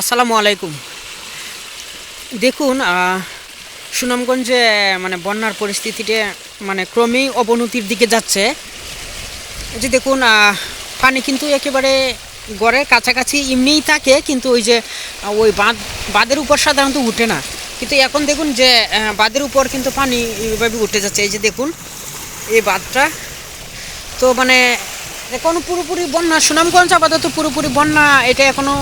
আসসালামু আলাইকুম। দেখুন সুনামগঞ্জে মানে বন্যার পরিস্থিতিটা মানে ক্রমেই অবনতির দিকে যাচ্ছে। যে দেখুন পানি কিন্তু একেবারে গড়ের কাছাকাছি এমনিই থাকে, কিন্তু ওই যে ওই বাঁধ, বাঁধের উপর সাধারণত উঠে না। কিন্তু এখন দেখুন যে বাঁধের উপর কিন্তু পানি এইভাবে উঠে যাচ্ছে। এই যে দেখুন, এই বাঁধটা। তো মানে এখনও পুরোপুরি বন্যা, সুনামগঞ্জ আপাতত পুরোপুরি বন্যা, এটা এখনও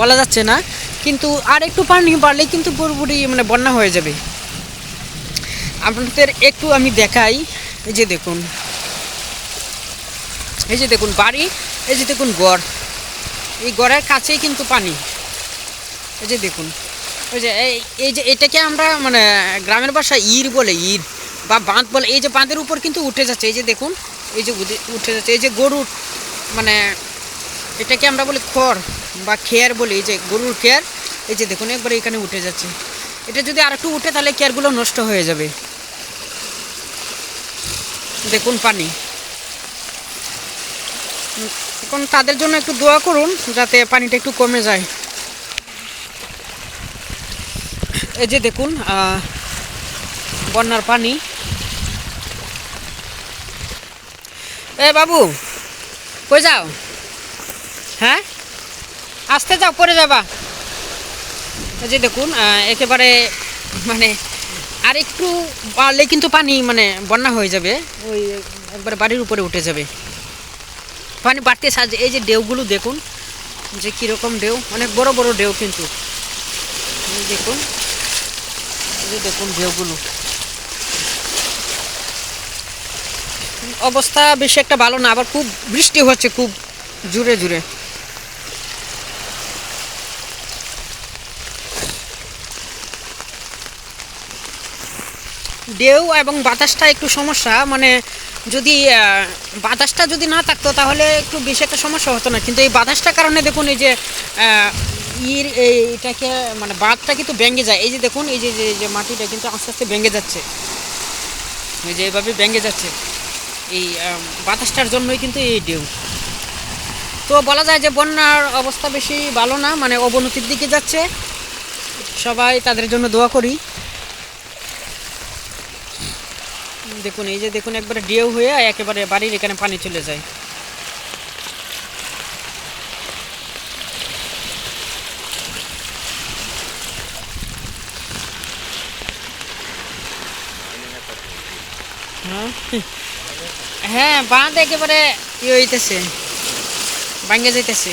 বলা যাচ্ছে না, কিন্তু আর একটু পানি বাড়লেই কিন্তু পুরোপুরি মানে বন্যা হয়ে যাবে। আপনাদের একটু আমি দেখাই, এই যে দেখুন। এই যে দেখুন বাড়ি, এই যে দেখুন গড়। এই গড়ের কাছেই কিন্তু পানি। এই যে দেখুন। ওই যে এই যে এটাকে আমরা মানে গ্রামের ভাষায় ইর বলে, ইর বা বাঁধ বলে। এই যে বাঁধের উপর কিন্তু উঠে যাচ্ছে, এই যে দেখুন, এই যে উঠে যাচ্ছে, এই যে গরুর মানে এটাকে আমরা বলি খড়। বা খেয়ার বলি যে গরুর খেয়ার এই যে দেখুন, একবার এখানে উঠে যাচ্ছে। এটা যদি আর একটু উঠে, তাহলে খেয়ারগুলো নষ্ট হয়ে যাবে। দেখুন পানি। এখন তাদের জন্য একটু দোয়া করুন, যাতে পানিটা একটু কমে যায়। এই যে দেখুন বন্যার পানি। এ বাবু, কই যাও? হ্যাঁ? আসতে যাও পরে যাবা। এই যে দেখুন একেবারে মানে আর একটু বাড়লে কিন্তু পানি মানে বন্যা হয়ে যাবে, ওই একবারে বাড়ির উপরে উঠে যাবে। পানি বাড়তে সাহায্য এই যে ঢেউগুলো দেখুন, যে কীরকম ঢেউ, অনেক বড় বড় ঢেউ কিন্তু। দেখুন যে দেখুন ঢেউগুলো। অবস্থা বেশি একটা ভালো না, আবার খুব বৃষ্টি হচ্ছে খুব জুড়ে জুড়ে ঢেউ এবং বাতাসটা একটু সমস্যা মানে যদি বাতাসটা যদি না থাকতো তাহলে একটু বেশি একটা সমস্যা হতো না। কিন্তু এই বাতাসটার কারণে দেখুন এই যে ইর, এই- এটাকে মানে বাঁধটা কিন্তু ভেঙে যায়। এই যে দেখুন, এই যে যে যে মাটিটা কিন্তু আস্তে আস্তে ভেঙে যাচ্ছে। এই যে এইভাবে ভেঙে যাচ্ছে। এই বাতাসটার জন্যই কিন্তু এই ঢেউ। তো বলা যায় যে বন্যার অবস্থা বেশি ভালো না মানে অবনতির দিকে যাচ্ছে। সবাই তাদের জন্য দোয়া করি। দেখুন, এই যে দেখুন, একবারে ঢেউ হয়ে একেবারে বাড়ির এখানে পানি চলে যায়। হ্যাঁ? হ্যাঁ বাঁধ একেবারে ইয়ে হইতেছে ভাঙ্গে যাইতেছে।